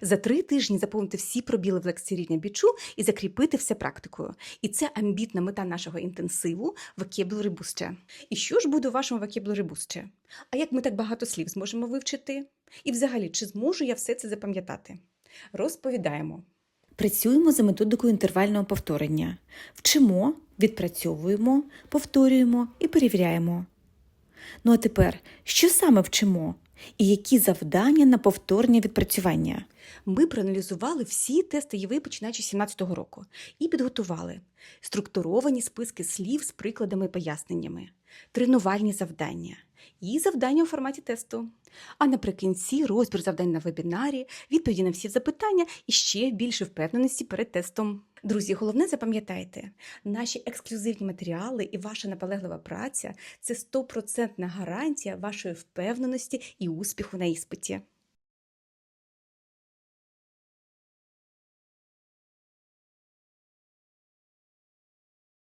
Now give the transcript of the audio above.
За три тижні заповнити всі пробіли в лекції рівня бічу і закріпити все практикою. І це амбітна мета нашого інтенсиву Booster. І що ж буде у вашому Booster? А як ми так багато слів зможемо вивчити? І взагалі, чи зможу я все це запам'ятати? Розповідаємо. Працюємо за методикою інтервального повторення. Вчимо, відпрацьовуємо, повторюємо і перевіряємо. Ну а тепер, що саме вчимо? І які завдання на повторення відпрацювання? Ми проаналізували всі тести ЄВИ, починаючи з 2017 року, і підготували структуровані списки слів з прикладами і поясненнями, тренувальні завдання і завдання у форматі тесту. А наприкінці розбір завдань на вебінарі, відповіді на всі запитання і ще більше впевненості перед тестом. Друзі, головне запам'ятайте, наші ексклюзивні матеріали і ваша наполеглива праця це стопроцентна гарантія вашої впевненості і успіху на іспиті.